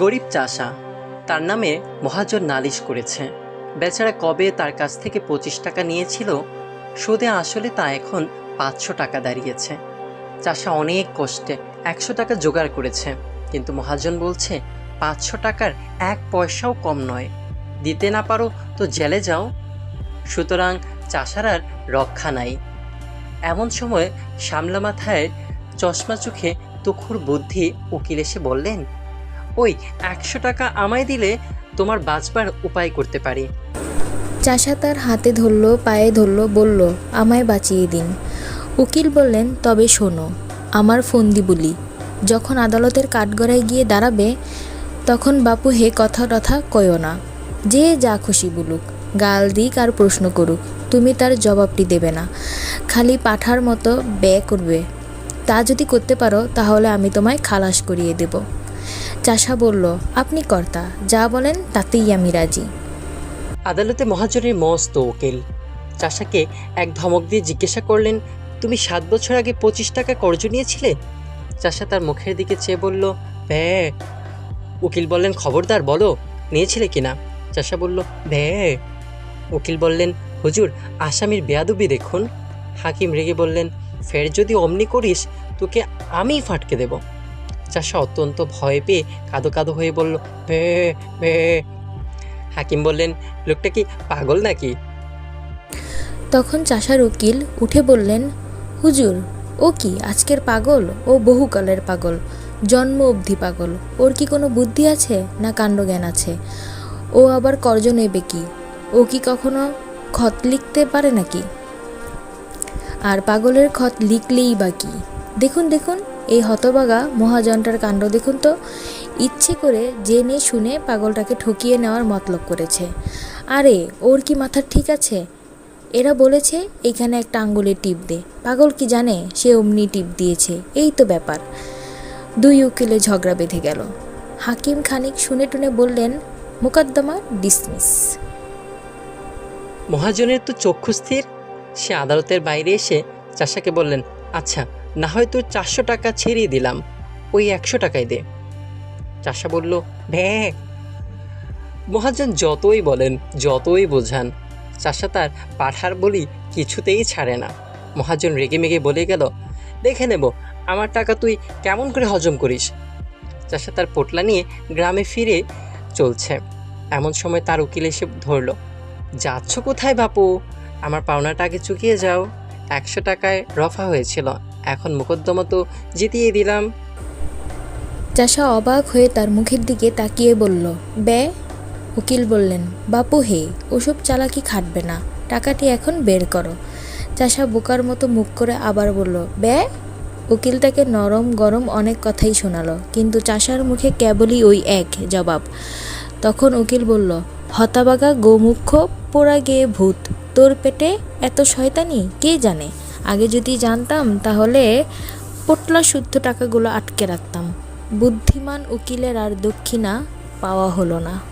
গরিব চাষা। তার নামে মহাজন নালিশ করেছে। বেচারা কবে তার কাছ থেকে পঁচিশ টাকা নিয়েছিল, সুদে আসলে তা এখন পাঁচশো টাকা দাঁড়িয়েছে। চাষা অনেক কষ্টে একশো টাকা জোগাড় করেছে, কিন্তু মহাজন বলছে, পাঁচশো টাকার এক পয়সাও কম নয়। দিতে না পারো তো জেলে যাও। সুতরাং চাষার আর রক্ষা নাই। এমন সময় সামলা মাথায় চশমা চোখে তুখুর বুদ্ধি উকিল এসে বললেন ওই একশো টাকা আমায় দিলে তোমার বাঁচবার উপায় করতে পারি। চাষা তার হাতে ধরল, পায়ে ধরল, বলল, আমায় বাঁচিয়ে দিন। উকিল বললেন, তবে শোনো, আমার ফন্দি বলি, যখন আদালতের কাঠগড়ায় গিয়ে দাঁড়াবে, তখন বাপু হে কথা টথা কয়ো না। যে যা খুশি বলুক, গাল দিক আর প্রশ্ন করুক, তুমি তার জবাবটি দেবে না। খালি পাঠার মতো ব্যয় করবে। তা যদি করতে পারো, তাহলে আমি তোমায় খালাস করিয়ে দেব। চাষা বলল, আপনি কর্তা, যা বলেন তাতেই আমি রাজি। আদালতে মহাজনের মস্ত উকিল। চাষাকে এক ধমক দিয়ে জিজ্ঞাসা করলেন, তুমি সাত বছর আগে পঁচিশ টাকা কর্জ নিয়েছিলে? চাষা তার মুখের দিকে চেয়ে বলল ভ্যা উকিল বললেন, খবরদার, বলো, নিয়েছিলে কিনা? চাষা বলল ভ্যা উকিল বললেন, হুজুর, আসামির বেয়াদবি দেখুন। হাকিম রেগে বললেন, ফের যদি অমনি করিস, তোকে আমি ফাটকে দেব। চাষা অত্যন্ত ভয় পেয়ে কাঁদো কাদো হয়ে বলল ভে ভে হাকিম বললেন, লোকটা কি পাগল নাকি? তখন চাষার উকিল উঠে বললেন, হুজুর, ও কি আজকের পাগল? ও বহুকালের পাগল। জন্ম অবধি পাগল। ওর কি কোনো বুদ্ধি আছে না কাণ্ডজ্ঞান আছে? ও আবার কর্জ নেবে কি? ও কি কখনো খত লিখতে পারে নাকি? আর পাগলের খত লিখলেই বা কি? দেখুন দেখুন। এই হতবাগা মহাজনটার কাণ্ড দেখুন তো। ইচ্ছে করে জেনে শুনে পাগলটাকে ঠকিয়ে নেওয়ার মতলব করেছে। আরে, ওর কি মাথার ঠিক আছে? এরা বলেছে, এখানে একটা আঙ্গুলের টিপ দে। পাগল কি জানে? সে অমনি টিপ দিয়েছে। এই তো ব্যাপার। দুই উকিলে ঝগড়া বেঁধে গেল। হাকিম খানিক শুনে টুনে বললেন, মোকদ্দমা, ডিসমিস। মহাজনের তো চক্ষু স্থির। সে আদালতের বাইরে এসে চাষাকে বললেন আচ্ছা না হয় তোর চারশো টাকা ছেড়িয়ে দিলাম, ওই একশো টাকায় দে। চাষা বলল, ভ্যা। মহাজন যতই বলেন, যতই বোঝান, চাষা তার পাঠার বলি কিছুতেই ছাড়ে না। মহাজন রেগে মেগে বলে গেল, দেখে নেব, আমার টাকা তুই কেমন করে হজম করিস? চাষা তার পোটলা নিয়ে গ্রামে ফিরে চলছে। এমন সময় তার উকিল এসে ধরলো, যাচ্ছ কোথায় বাপু? আমার পাওনাটা আগে চুকিয়ে যাও। একশো টাকায় রফা হয়েছিল। এখন মোকদ্দমা তো জিতিয়ে দিলাম। চাষা অবাক হয়ে তার মুখের দিকে তাকিয়ে বলল, বে, উকিল বললেন, বাপু হে, ওসব চালাকি খাটবে না, টাকাটি এখন বের করো। চাষা বোকার মতো মুখ করে আবার বলল, বে, উকিল তাকে নরম গরম অনেক কথাই শোনালো, কিন্তু চাষার মুখে কেবলই ওই এক জবাব। তখন উকিল বলল, হতাবাগা গোমুখ্য পোড়া গেয়ে ভূত, তোর পেটে এত শয়তানি, কে জানে? আগে যদি জানতাম, তাহলে পোটলা শুদ্ধ টাকাগুলো আটকে রাখতাম। বুদ্ধিমান উকিলের আর দক্ষিণা পাওয়া হলো না।